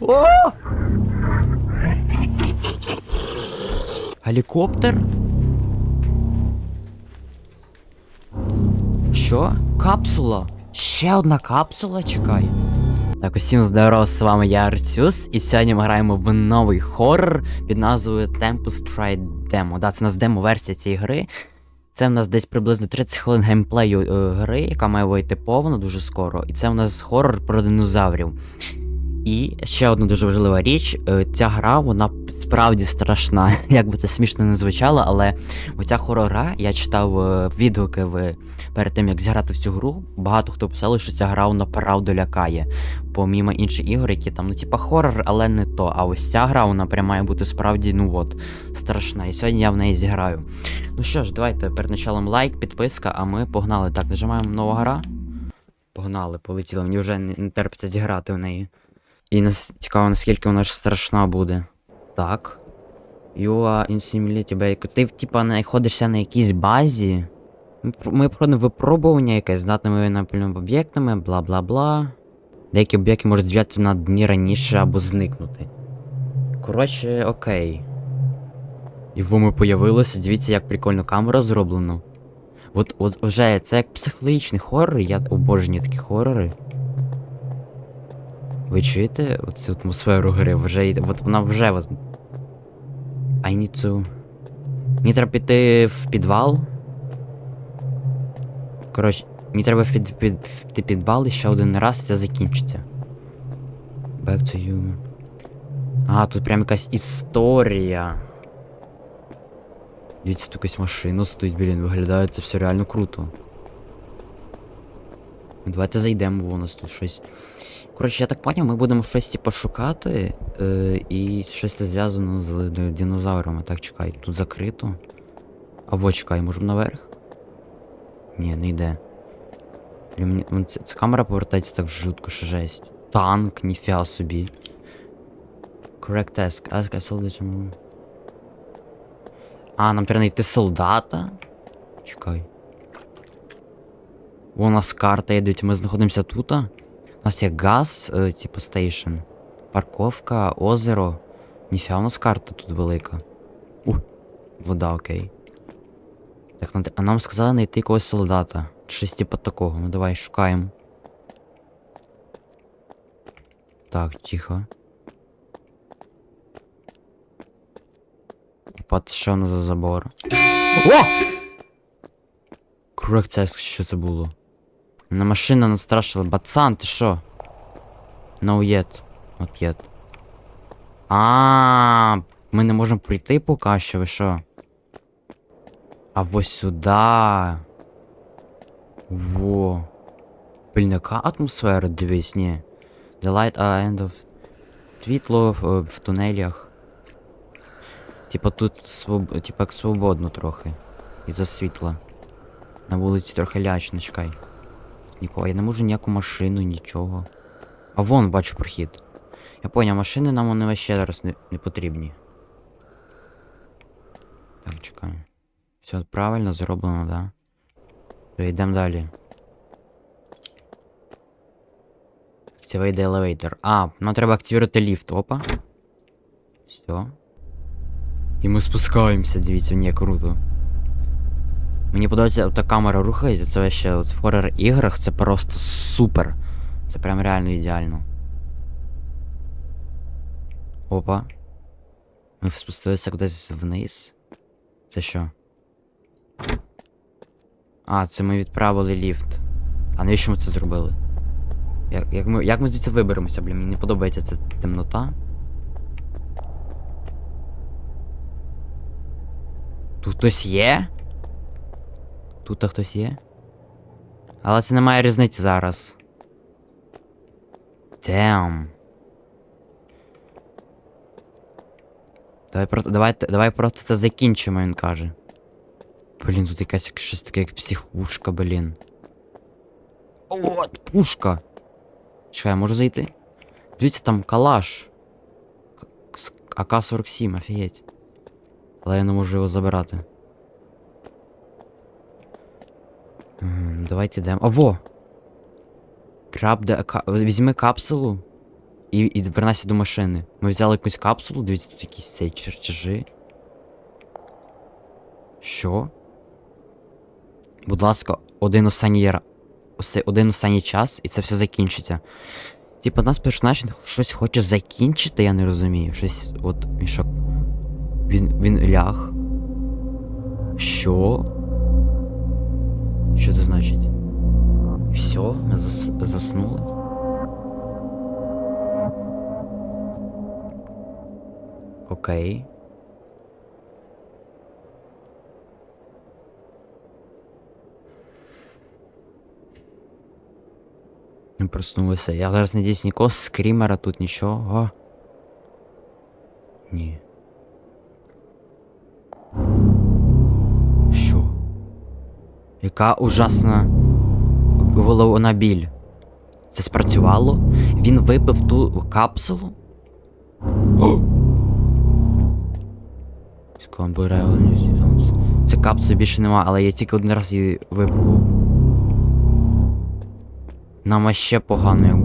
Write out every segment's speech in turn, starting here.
О! Гелікоптер? Що? Капсула? Ще одна капсула чекай. Так, усім здорово, з вами я Арцюс, і сьогодні ми граємо в новий хоррор під назвою Tempest Ride Demo. Да, це у нас демо-версія цієї гри. Це в нас десь приблизно 30 хвилин геймплею е, гри, яка має вийти повно дуже скоро. І це у нас хоррор про динозаврів. І ще одна дуже важлива річ: е, ця гра, вона справді страшна. Як би це смішно не звучало, але оця хорор-гра, я читав е, відгуки в, перед тим, як зіграти в цю гру. Багато хто писали, що ця гра вона правду лякає. Помімо інших ігор, які там, ну, типа хорор, але не то. А ось ця гра, вона прям має бути справді, ну от, страшна. І сьогодні я в неї зіграю. Ну що ж, давайте перед началом лайк, підписка, а ми погнали. Так, нажимаємо нова гра. Погнали, полетіли. Мені вже не терпиться зіграти в неї. І нас цікаво, наскільки вона ж страшна буде. Так. You are in. Ти, типа, знаходишся на якійсь базі. Ми проходимо випробування якесь з датними напільними об'єктами, бла бла бла. Деякі об'єкти можуть з'являтися на дні раніше або зникнути. Коротше, окей. І во ми появилися, дивіться, як прикольно камера зроблена. От, от вже це як психологічний хоррор, я обожнюю такі хорори. Ви чуєте цю атмосферу гри? Вже йде- от вона вже от. I need to... Мені треба піти в підвал. Коротше, мені треба під, під, під- підвал і ще один раз і це закінчиться. Back to you. А, тут прям якась історія. Дивіться, тут якась машина стоїть, блін, виглядає це все реально круто. Давайте зайдемо, вон у нас тут щось. Коротше, я так поняв, ми будемо щось типу шукати, е, і щось це зв'язано з динозаврами. Так, чекай, тут закрито. А во чекай, можемо наверх? Ні, не йде. Ця, ця камера повертається так жутко, що жесть. Танк, ніфіа собі. Correct task. Ask a soldier. А, нам треба знайти солдата. Чекай. Вон у нас карта є, дивіться, ми знаходимося тут. У нас є газ, типу стейшн. Парковка, озеро. Ніфіга у нас карта тут велика. Ух, вода, окей. Так, нам, а нам сказали знайти якогось солдата. Щось типу такого. Ну давай шукаємо. Так, тихо. Опа, що у нас за забор? О! Task, що це було? На машина нас страшила. Бацан, ти що? No yet. Not yet. А, ми не можемо прийти поки що, ви що? А ось сюди. Во. Блін, яка атмосфера, дивись, ні. The light end of. Світло в, в тунелях. Типа тут своб... типа як свободно трохи. Із-за світла. На вулиці трохи лячно, чекай. Нікого, я не можу ніяку машину, нічого. А вон бачу прохід. Я поняв, машини нам вони ще зараз не, не потрібні. Так, чекаю. Все правильно зроблено, да? Все, йдемо далі. Activate the elevator. А, нам треба активувати ліфт. Опа. Все. І ми спускаємося, дивіться, ні, круто. Мені подобається, та камера рухається, це ще в хоррор іграх це просто супер. Це прям реально ідеально. Опа. Ми спустилися кудись вниз. Це що? А, це ми відправили ліфт. А навіщо ми це зробили? Як, як, ми, як ми звідси виберемося, блін, мені не подобається ця темнота. Тут хтось є? Тут то хтось є? Але це не має різниці зараз. Damn. Давай просто, давай, давай просто це закінчимо, він каже. Блін, тут якась як- щось таке, як психушка, блін. От, пушка. Чекай, я можу зайти? Дивіться, там калаш. АК-47, офігеть. Але я не можу його забирати. Давайте йдемо. А во! Краб де. Візьми капсулу. і, і вернайся до машини. Ми взяли якусь капсулу, дивіться, тут якісь цей чертежі. Що? Будь ласка, один останній ра- осе- один останній час, і це все закінчиться. Типа нас персонаж щось хоче закінчити, я не розумію. Щось. От що. Він. він ляг. Що? Що це значить? Все, ми зас... заснули. Окей. Ми проснулися. Я зараз надіюсь, нікого з скрімера тут нічого. Ні. Яка ужасна головна біль. Це спрацювало? Він випив ту капсулу? Це капсули більше нема, але я тільки один раз її випробував. Нам ще погано, як.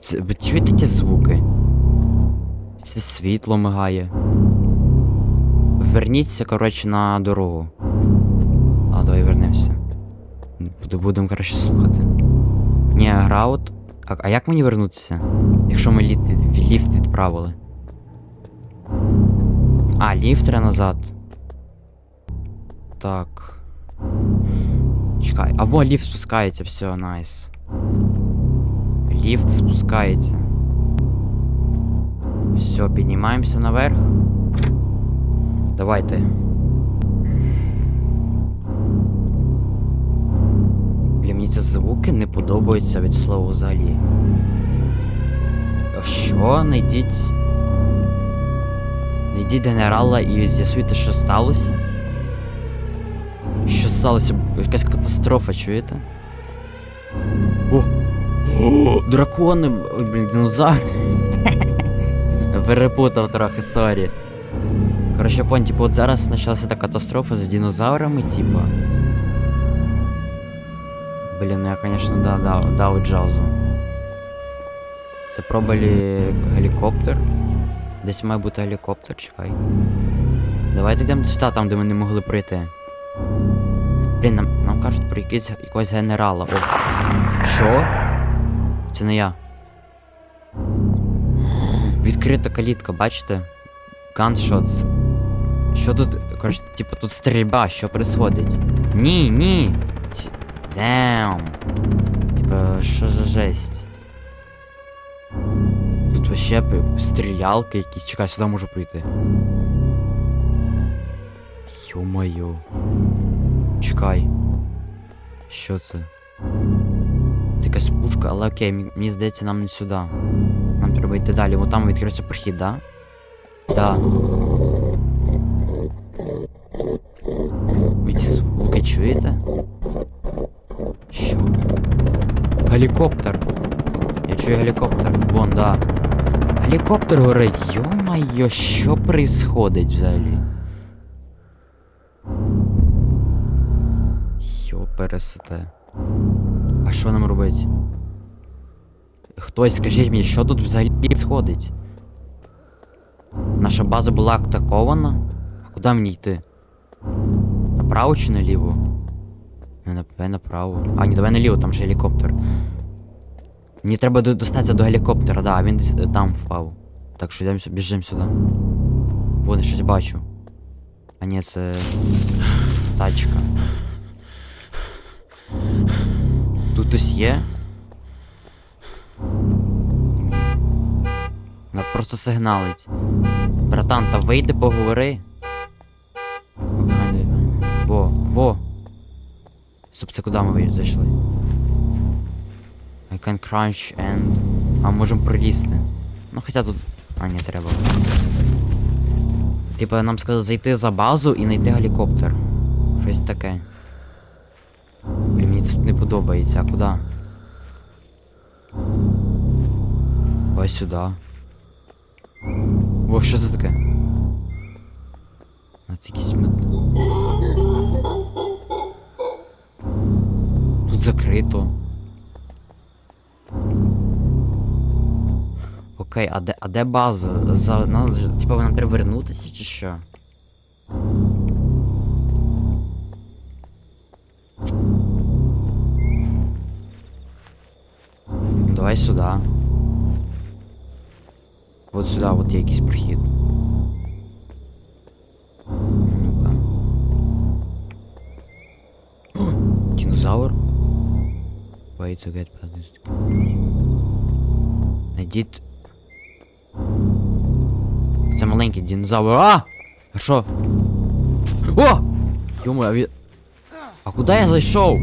Це, ви чуєте ті звуки? Це світло мигає. Верніться, коротше, на дорогу. А, давай вернемося. Будемо краще слухати. Ні, граут. А, а як мені вернутися? Якщо ми ліфт, ліфт відправили? А, ліфт треба назад. Так. Чекай, во, ліфт спускається, все, найс. Ліфт спускається. Все, піднімаємося наверх. Давайте. Бля, мені ці звуки не подобаються від слова взагалі. Що? Найдіть. Найдіть генерала і з'ясуйте, що сталося. Що сталося? Якась катастрофа, чуєте? О! О! Дракони! Ой, блін, динозаври. Перепутав трохи, сорі. Коротше, пон, типу, от зараз почалася та катастрофа з динозаврами, типа. Блін, ну я, конечно, да, дав, дав джазу. Це пробували гелікоптер. Десь має бути гелікоптер, чекай. Давайте йдемо сюди, там, де ми не могли пройти. Блін, нам, нам кажуть про якийсь, якогось генерала. О. Що? Це не я. Відкрита калітка, бачите? Gunshots. Що тут. Коротше, типу тут стрільба, що происходить? Ні, ні. Damn. Типа, що за жесть? Тут вообще стрілялки якісь. Чекай, сюди можу прийти. Йо-моє. Чекай. Що це? Якась пушка, але окей, мені- здається, нам не сюди. Нам треба йти далі. Вон там відкрився прохід, да? Да. чуєте? Що? Гелікоптер. Я чую гелікоптер. Вон, да. Гелікоптер горить. Йо-майо, що происходить взагалі? Йо, пересете. А що нам робить? Хтось скажіть мені, що тут взагалі відходить? Наша база була атакована? А куди мені йти? Направо чи наліво? Давай направо. А, ні, давай наліво, там ще гелікоптер. Мені треба достатися до гелікоптера, да, а він десь е, там впав. Так що йдемо, біжимо сюди. Вон, я щось бачу. А ні, це. Тачка. Тут хтось є? Вона просто сигналить. Братан, та вийди, поговори. Во, во. Стоп, це куди ми зайшли? I can crunch and... А можемо пролізти. Ну хоча тут. А, ні, треба. Типа нам сказали зайти за базу і знайти гелікоптер. Щось таке. Блін, мені це тут не подобається, а куди? Ось сюди. О, що це таке? А це якийсь мед. Закрито. Окей, а де, а де база? За, нам, ж- типа нам треба вернутися чи що? Давай сюди. От сюди, от є якийсь прохід. Way to get past this. Найдіть. Це маленький динозавр. А! А що? О! Йому, а він... А куди я зайшов?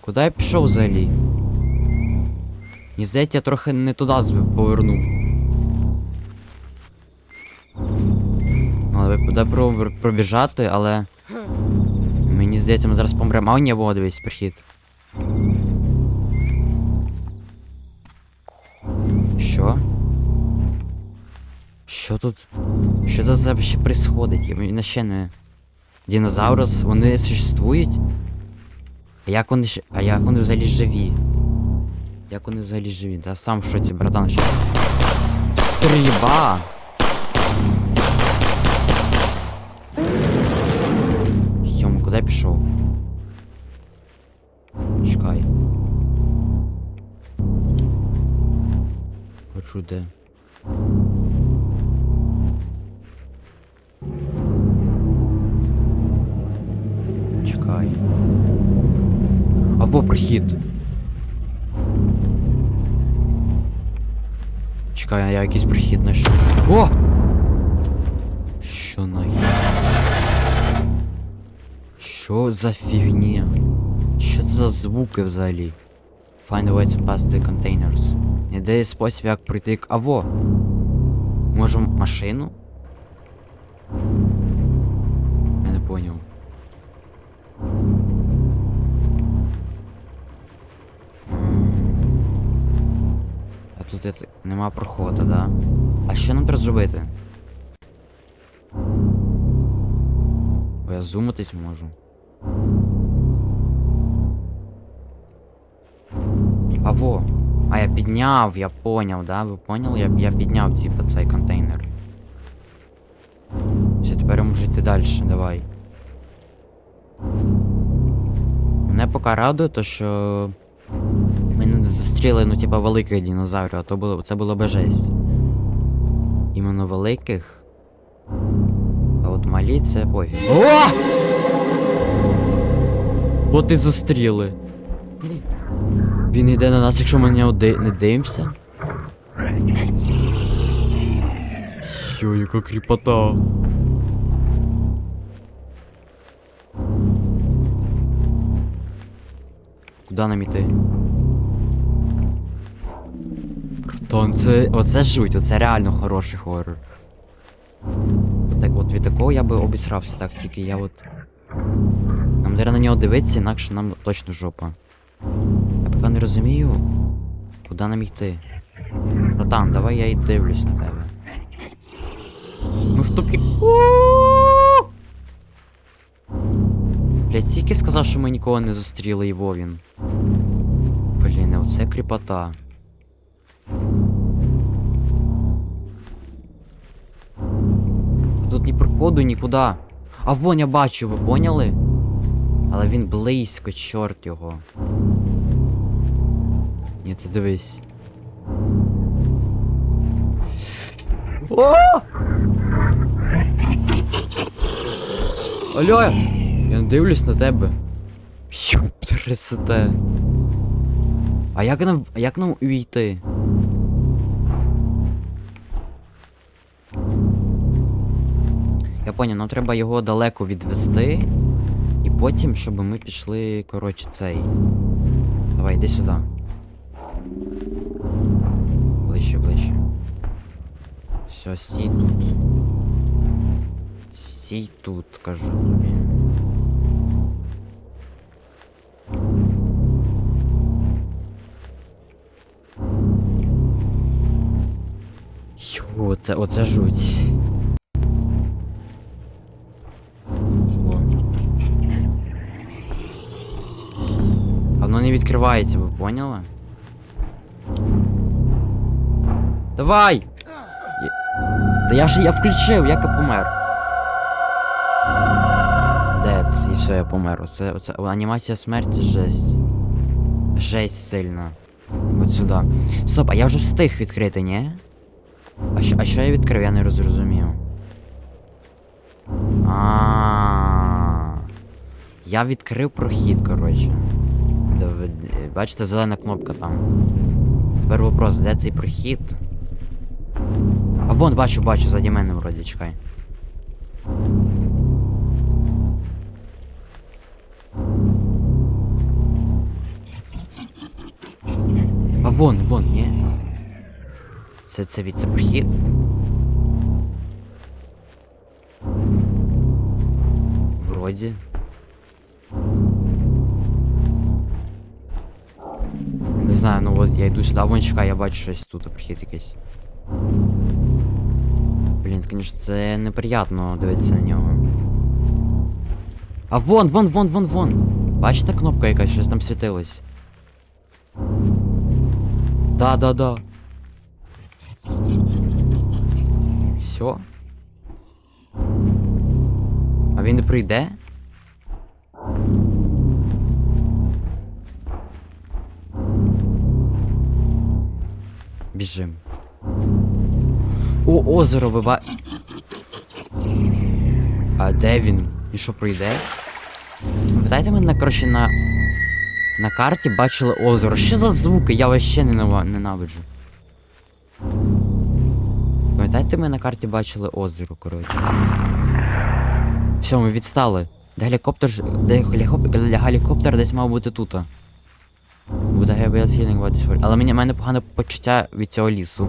Куди я пішов взагалі? Мені здається, я трохи не туди повернув. Ну, але куди про- пробіжати, але. Мені здається, ми зараз помремо. А у нього дивись прихід. Що? Що тут? Що це за ще происходить? Я мене ще не. Динозаврус, вони существують? А як вони ще. А як вони взагалі живі? Як вони взагалі живі? Та сам в шоці, братан, ще. Стрільба! Я пішов? Чекай. Хочу де. Чекай. Або прохід. Чекай, я якийсь прохід знайшов. О! Що за фігня? Що за звуки взагалі? Find a way to pass the containers. Ідея спосіб, як пройти к. Аво! Може машину? Я не поняв. А тут нема проходу, да? А що нам треба зробити? Бо я зумитись можу. А во. А я підняв, я поняв, да? Ви поняли? Я, я підняв типа цей контейнер. Все, тепер я можу йти далі, давай. Мене поки радує, то що. Ми не зустріли, ну, типа, великих динозаврів, а то було, це було би жесть. Іменно великих. А от малі це пофіг. О! От і зустріли. Він йде на нас, якщо ми на нього ди- не дивимося. Йо, яка кріпота. Куди нам іти? Братан, це. Оце жуть, оце реально хороший хоррор. Так, от від такого я би обісрався, так, тільки я от. Нам треба на нього дивитися, інакше нам точно жопа. Я поки не розумію, куди нам йти. Братан, давай я і дивлюсь на тебе. Ми в тупіку. Блять, тільки сказав, що ми нікого не зустріли і Вовін. Блін, а оце кріпота. Тут ні проходу, нікуди. А вон я бачу, ви поняли? Але він близько, чорт його. Ні, ти дивись. О! Алло! Я не дивлюсь на тебе. Трясете. А як нам. Як нам увійти? Я поняв, нам треба його далеко відвести. Потім, щоб ми пішли, коротше, цей. Давай, йди сюди. Ближче, ближче. Все, стій тут. Стій тут, кажу тобі. Оце, оце жуть. Не відкривається, ви поняли? Давай! Я... Та я ж я включив, як я помер. Дед, і все, я помер. Оце, оце анімація смерті жесть. Жесть сильна. От сюди. Стоп, а я вже встиг відкрити, ні? А що, а що я відкрив, я не розрозумів. А. Я відкрив прохід, коротше. Бачите, зелена кнопка там. Тепер вопрос, де цей прохід? А вон, бачу, бачу, заді мене вроді, чекай. А вон, вон, ні? Це це від це прохід? Вроді. Знаю, ну от я йду сюди, вон чекай, я бачу щось тут, прохід якийсь. Блін, звісно, це неприємно дивитися на нього. А вон, вон, вон, вон, вон! Бачите кнопка якась, щось там світилось? Да, да, да. Все. А він не прийде? Біжим. О, озеро виба... А де він? І що прийде? Пам'ятаєте, ми коротше на. На карті бачили озеро. Що за звуки? Я вас ще ненавиджу. Пам'ятаєте, ми на карті бачили озеро, коротше. Все, ми відстали. Де гелікоптер, де гелікоптер десь мав бути тут. Буде have a bad feeling. Але мені мене погане почуття від цього лісу.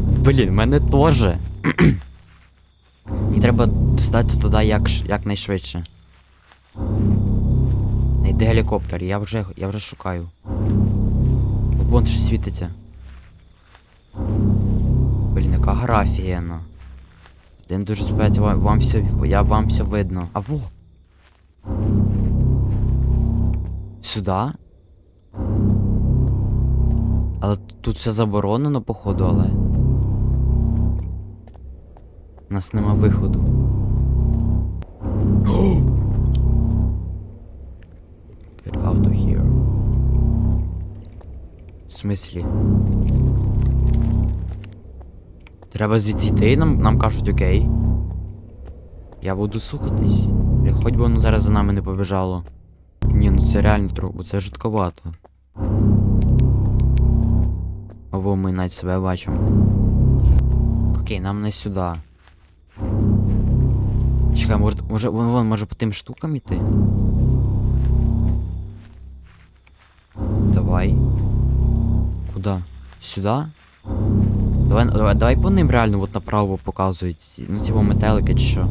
Блін, мене теж. Мені треба достатися туди як, якнайшвидше. Найди гелікоптер, я вже, я вже шукаю. Вон щось світиться. Блін, яка гра офігенна. Я не дуже сподіваюся, вам, вам все, я, вам все видно. А во! Сюда? Але тут все заборонено, походу, але. У нас нема виходу. Get out of here. В смислі? Треба звідси йти, нам, нам кажуть окей. Я буду слухатись. Хоч би воно зараз за нами не побіжало. Ні, ну це реально трохи, це жутковато. Або ми навіть себе бачимо. Окей, нам не сюди. Чекай, може, може, вон, вон, може по тим штукам іти? Давай. Куда? Сюда? Давай, давай, давай по ним реально от направо показують. Ну, типу метелики чи що.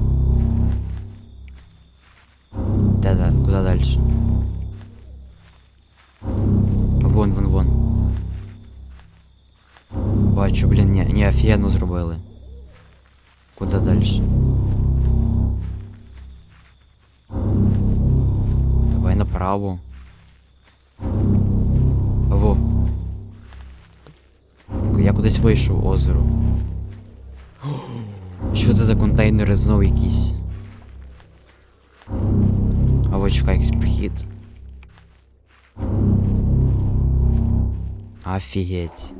Де, де, куди далі? Вон, вон, вон. Бачу, блін, ні, ні, офігенно зробили. Куди далі? Давай направо. Во. Я кудись вийшов озеро. Що це за контейнери знову якісь? А вот чекай, якийсь прохід. Офігеть.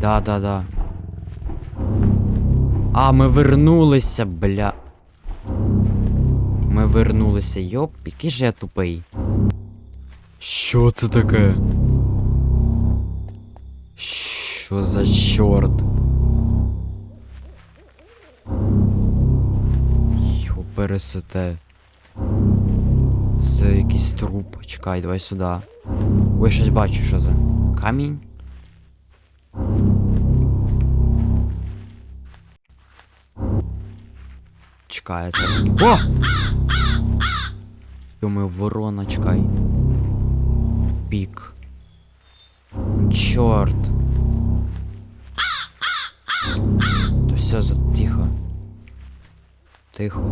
Да, да, да. А, ми вернулися, бля. Ми вернулися, йоп, який же я тупий. Що це таке? Що за чорт? Йо, пересете. Це якийсь труп. Чекай, давай сюди. Ой, щось бачу, що це. Камінь? Чекай, це. О! Йо, ворона, чекай. Пік. Чорт. Та все, за- тихо. Тихо.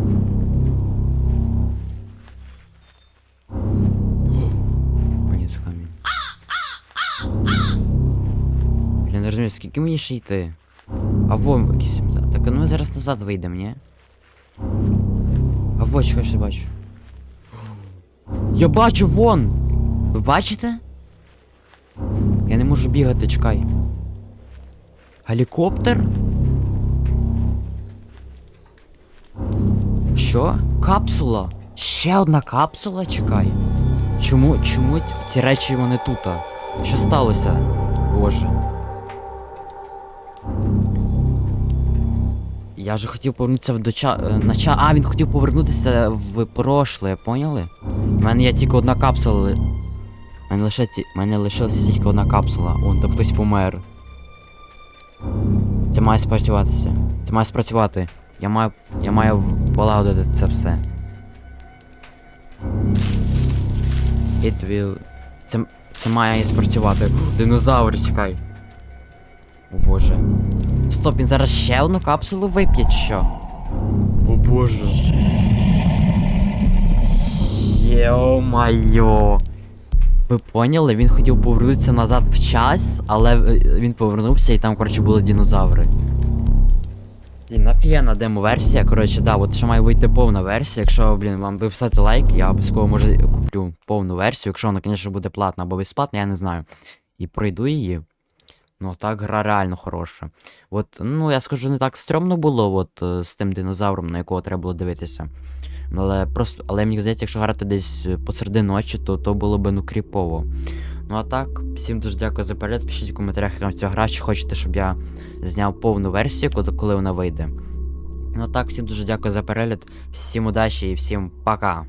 Скільки мені ще йти? А во якийсь. Так, ну ми зараз назад вийдемо, ні? А во, чекай, що бачу. Я бачу вон! Ви бачите? Я не можу бігати, чекай. Гелікоптер? Що? Капсула? Ще одна капсула? Чекай. Чому, чому ці речі вони тут? Що сталося? Боже. Я же хотів повернутися в доча... е, на ча... А, він хотів повернутися в прошле, поняли? У мене є тільки одна капсула. У мене лише ті... У мене лишилася тільки одна капсула. Вон там хтось помер. Це має спрацюватися. Це має спрацювати. Я маю. Я маю полагодити це все. It will... Це, це має спрацювати. Динозавр, чекай. О боже. Стоп, він зараз ще одну капсулу вип'є, чи що? О боже. Йо-майо. Ви поняли? Він хотів повернутися назад в час, але е, він повернувся і там, коротше, були динозаври. І нап'єна демо-версія, коротше, да, от ще має вийти повна версія. Якщо, блін, вам би писати лайк, я обов'язково може куплю повну версію, якщо вона, звісно, буде платна або безплатна, я не знаю. І пройду її. Ну, так гра реально хороша. От, ну, я скажу, не так стрьомно було, от е, з тим динозавром, на якого треба було дивитися. Але просто, але мені здається, якщо грати десь е, посеред ночі, то то було би ну кріпово. Ну а так, всім дуже дякую за перегляд. Пишіть в коментарях, як вам ця гра, чи хочете, щоб я зняв повну версію, коли вона вийде. Ну а так, всім дуже дякую за перегляд, всім удачі і всім пока.